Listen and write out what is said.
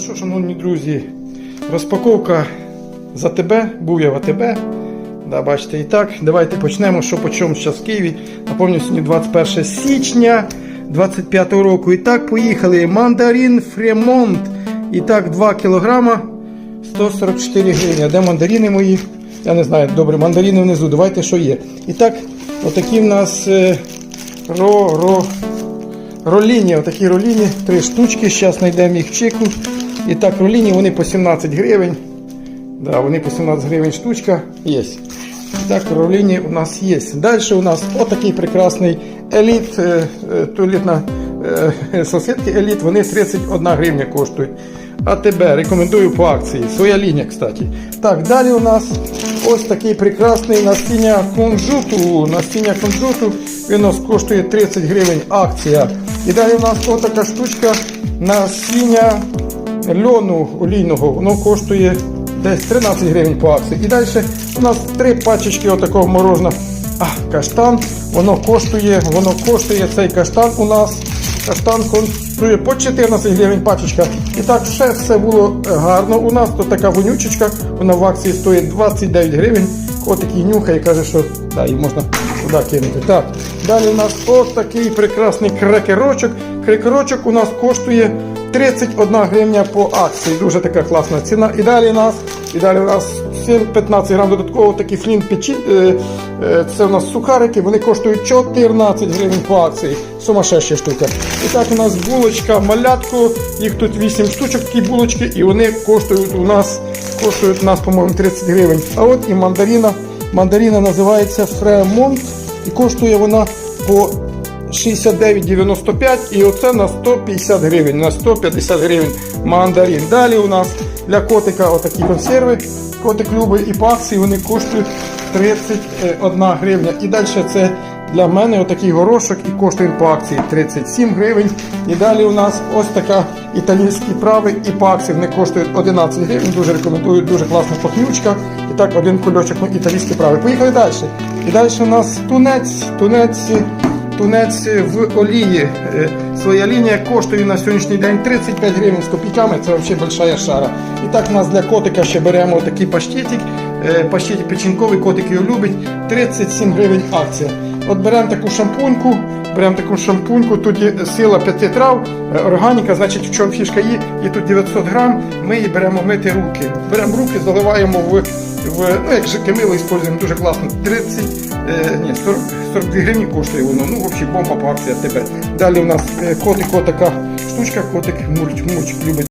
що, шановні друзі, розпаковка за тебе, був я в АТБ. Да, бачите, і так. Давайте почнемо, що по чому зараз в Києві. Напомню, сьогодні 21 січня 25 року. І так, поїхали. Мандарин Фремонт. І так, 2 кілограма 144 гривні. А де мандарини мої? Я не знаю, добре, мандарини внизу. Давайте що є. І так, отакі в нас е, ро, ро, роліні. Отакі роліні, три штучки. Зараз знайдемо їх в чеку. І так, роліні вони по 17 гривень. Да, вони по 17 гривень штучка є. Так, роліні у нас є. Далі у нас отакий прекрасний еліт, е, е, туалетна е, салфетки еліт, вони 31 гривня коштують. А тебе рекомендую по акції. Своя лінія, кстати. Так, далі у нас ось такий прекрасний насіння кунжуту. Насіння кунжуту він у нас коштує 30 гривень акція. І далі у нас ось така штучка насіння льону олійного. Воно коштує десь 13 гривень по акції. І далі у нас три пачечки отакого мороженого. А, каштан, воно коштує, воно коштує цей каштан у нас. Каштан коштує по 14 гривень пачечка. І так, ще все було гарно. У нас тут така вонючечка, вона в акції стоїть 29 гривень. Котик її нюхає, каже, що да, її можна туди кинути. Так. Далі у нас ось такий прекрасний крекерочок. Крекерочок у нас коштує 31 гривня по акції. Дуже така класна ціна. І далі у нас, і далі у нас 7-15 грам додатково такі флін печі. е, е, Це у нас сухарики, вони коштують 14 гривень по акції. Сумасшедша штука. І так у нас булочка, малятко, їх тут 8 штучок, такі булочки, і вони коштують у нас, коштують у нас, по-моєму, 30 гривень. А от і мандарина. Мандарина називається Фремонт і коштує вона по 69,95 і оце на 150 гривень, на 150 гривень мандарин. Далі у нас для котика отакі консерви. Котик любить і акції вони коштують 31 гривня. І далі це для мене отакий горошок і коштує по акції 37 гривень. І далі у нас ось така італійські прави і акції вони коштують 11 гривень. Дуже рекомендую, дуже класна пахнючка. І так один кульочок ну, італійські прави. Поїхали далі. І далі у нас тунець, тунець. Тунець в олії. Е, Своя лінія коштує на сьогоднішній день 35 гривень з копійками, це взагалі большая шара. І так у нас для котика ще беремо такий паштетик. Е, Паштетик печінковий, котик його любить. 37 гривень акція. От беремо таку шампуньку, беремо таку шампуньку, тут є сила 5 трав, е, органіка, значить в чому фішка є, і тут 900 грам, ми її беремо мити руки. Беремо руки, заливаємо в, в ну як же кемило используємо дуже класно. 30, е, ні, 40, 42 гривні коштує воно, ну взагалі бомба по акції тебе. Далі у нас е, котик, отака штучка, котик мурч, мурч любить.